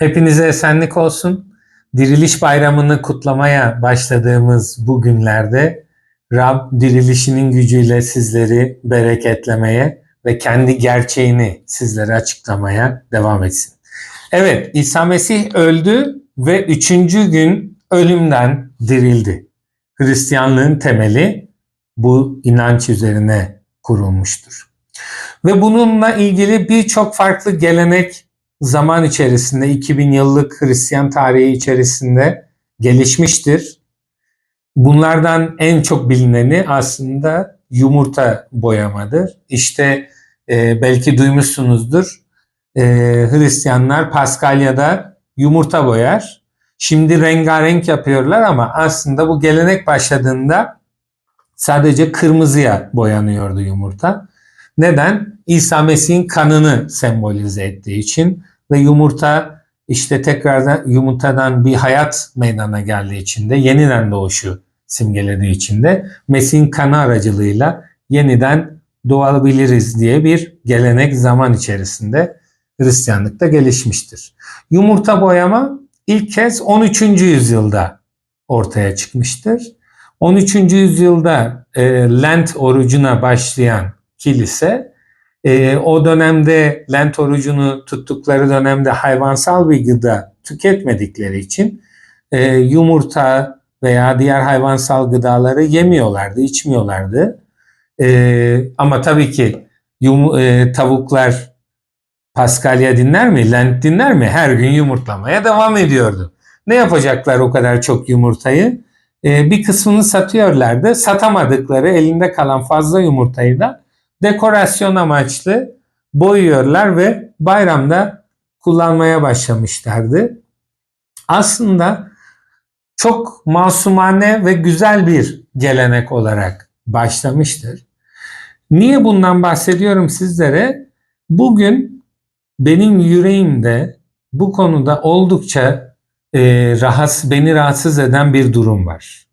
Hepinize esenlik olsun. Diriliş bayramını kutlamaya başladığımız bu günlerde Rab dirilişinin gücüyle sizleri bereketlemeye ve kendi gerçeğini sizlere açıklamaya devam etsin. Evet, İsa Mesih öldü ve üçüncü gün ölümden dirildi. Hristiyanlığın temeli bu inanç üzerine kurulmuştur. Ve bununla ilgili birçok farklı gelenek zaman içerisinde 2000 yıllık Hristiyan tarihi içerisinde gelişmiştir. Bunlardan en çok bilineni aslında yumurta boyamadır. İşte e, belki duymuşsunuzdur. E, Hristiyanlar Paskalya'da yumurta boyar. Şimdi rengarenk yapıyorlar ama aslında bu gelenek başladığında sadece kırmızıya boyanıyordu yumurta. Neden? İsa Mesih'in kanını sembolize ettiği için ve yumurta işte tekrardan yumurtadan bir hayat meydana geldiği için de yeniden doğuşu simgelediği için de Mesih'in kanı aracılığıyla yeniden doğabiliriz diye bir gelenek zaman içerisinde Hristiyanlıkta gelişmiştir. Yumurta boyama ilk kez 13. yüzyılda ortaya çıkmıştır. 13. yüzyılda e, Lent orucuna başlayan kilise e, o dönemde Lent orucunu tuttukları dönemde hayvansal bir gıda tüketmedikleri için e, yumurta veya diğer hayvansal gıdaları yemiyorlardı, içmiyorlardı. E, ama tabii ki yum, e, tavuklar Paskalya dinler mi, Lent dinler mi? Her gün yumurtlamaya devam ediyordu. Ne yapacaklar o kadar çok yumurtayı? E, bir kısmını satıyorlardı. Satamadıkları elinde kalan fazla yumurtayı da dekorasyon amaçlı boyuyorlar ve bayramda kullanmaya başlamışlardı. Aslında çok masumane ve güzel bir gelenek olarak başlamıştır. Niye bundan bahsediyorum sizlere? Bugün benim yüreğimde bu konuda oldukça e, rahatsız, beni rahatsız eden bir durum var.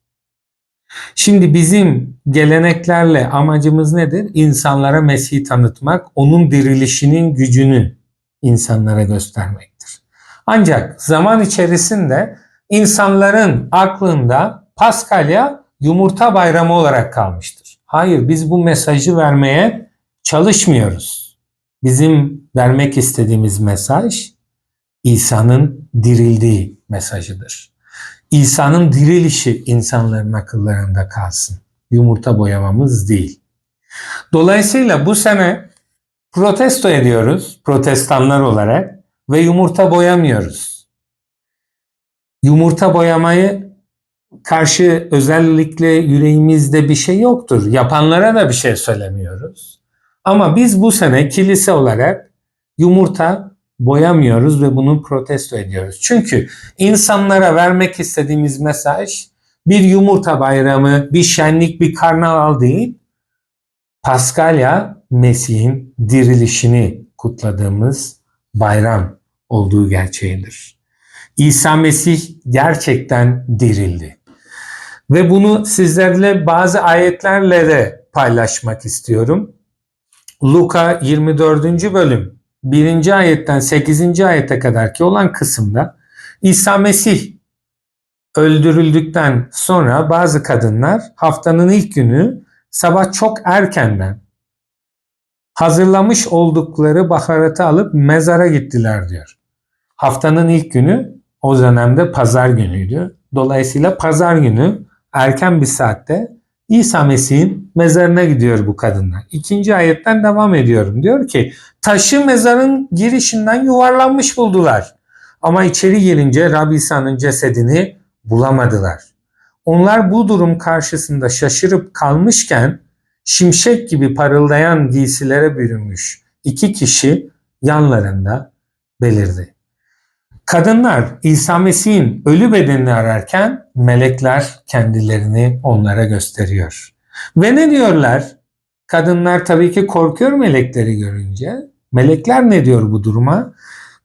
Şimdi bizim geleneklerle amacımız nedir? İnsanlara Mesih'i tanıtmak, onun dirilişinin gücünü insanlara göstermektir. Ancak zaman içerisinde insanların aklında Paskalya yumurta bayramı olarak kalmıştır. Hayır biz bu mesajı vermeye çalışmıyoruz. Bizim vermek istediğimiz mesaj İsa'nın dirildiği mesajıdır. İsa'nın dirilişi insanların akıllarında kalsın. Yumurta boyamamız değil. Dolayısıyla bu sene protesto ediyoruz protestanlar olarak ve yumurta boyamıyoruz. Yumurta boyamayı karşı özellikle yüreğimizde bir şey yoktur. Yapanlara da bir şey söylemiyoruz. Ama biz bu sene kilise olarak yumurta boyamıyoruz ve bunu protesto ediyoruz. Çünkü insanlara vermek istediğimiz mesaj bir yumurta bayramı, bir şenlik, bir karnaval değil. Paskalya Mesih'in dirilişini kutladığımız bayram olduğu gerçeğidir. İsa Mesih gerçekten dirildi. Ve bunu sizlerle bazı ayetlerle de paylaşmak istiyorum. Luka 24. bölüm 1. ayetten 8. ayete kadar ki olan kısımda İsa Mesih öldürüldükten sonra bazı kadınlar haftanın ilk günü sabah çok erkenden hazırlamış oldukları baharatı alıp mezara gittiler diyor. Haftanın ilk günü o dönemde pazar günüydü. Dolayısıyla pazar günü erken bir saatte İsa Mesih'in mezarına gidiyor bu kadınlar. İkinci ayetten devam ediyorum. Diyor ki taşı mezarın girişinden yuvarlanmış buldular. Ama içeri gelince Rabbi İsa'nın cesedini bulamadılar. Onlar bu durum karşısında şaşırıp kalmışken şimşek gibi parıldayan giysilere bürünmüş iki kişi yanlarında belirdi. Kadınlar İsa Mesih'in ölü bedenini ararken melekler kendilerini onlara gösteriyor. Ve ne diyorlar? Kadınlar tabii ki korkuyor melekleri görünce. Melekler ne diyor bu duruma?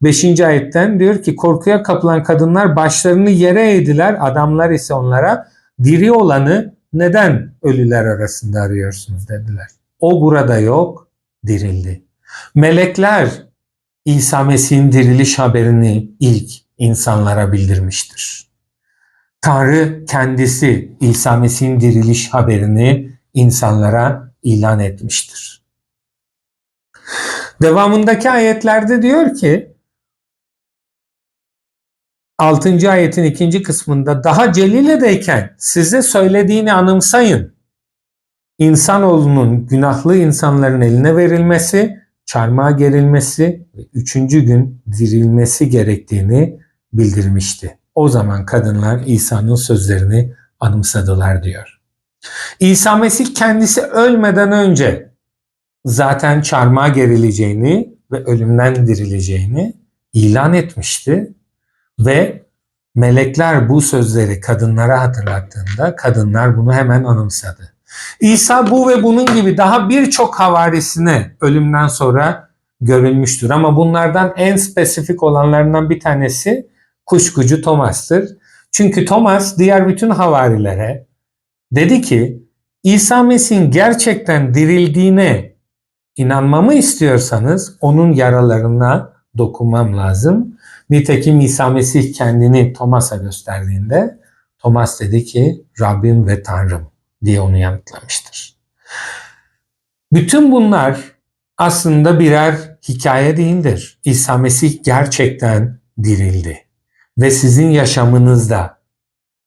5. ayetten diyor ki korkuya kapılan kadınlar başlarını yere eğdiler. Adamlar ise onlara diri olanı neden ölüler arasında arıyorsunuz dediler. O burada yok, dirildi. Melekler İsa Mesih'in diriliş haberini ilk insanlara bildirmiştir. Tanrı kendisi İsa Mesih'in diriliş haberini insanlara ilan etmiştir. Devamındaki ayetlerde diyor ki 6. ayetin ikinci kısmında daha Celile'deyken size söylediğini anımsayın. İnsanoğlunun günahlı insanların eline verilmesi, çarmıha gerilmesi ve üçüncü gün dirilmesi gerektiğini bildirmişti. O zaman kadınlar İsa'nın sözlerini anımsadılar diyor. İsa Mesih kendisi ölmeden önce zaten çarmıha gerileceğini ve ölümden dirileceğini ilan etmişti ve melekler bu sözleri kadınlara hatırlattığında kadınlar bunu hemen anımsadı. İsa bu ve bunun gibi daha birçok havarisine ölümden sonra görülmüştür ama bunlardan en spesifik olanlarından bir tanesi kuşkucu Thomas'tır. Çünkü Thomas diğer bütün havarilere dedi ki İsa Mesih'in gerçekten dirildiğine inanmamı istiyorsanız onun yaralarına dokunmam lazım. Nitekim İsa Mesih kendini Thomas'a gösterdiğinde Thomas dedi ki Rabbim ve Tanrım diye onu yanıtlamıştır. Bütün bunlar aslında birer hikaye değildir. İsa Mesih gerçekten dirildi ve sizin yaşamınızda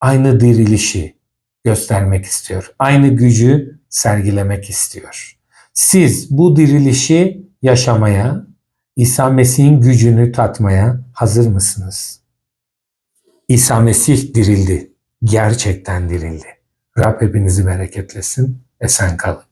aynı dirilişi göstermek istiyor. Aynı gücü sergilemek istiyor. Siz bu dirilişi yaşamaya, İsa Mesih'in gücünü tatmaya hazır mısınız? İsa Mesih dirildi. Gerçekten dirildi. Rab hepinizi bereketlesin. Esen kalın.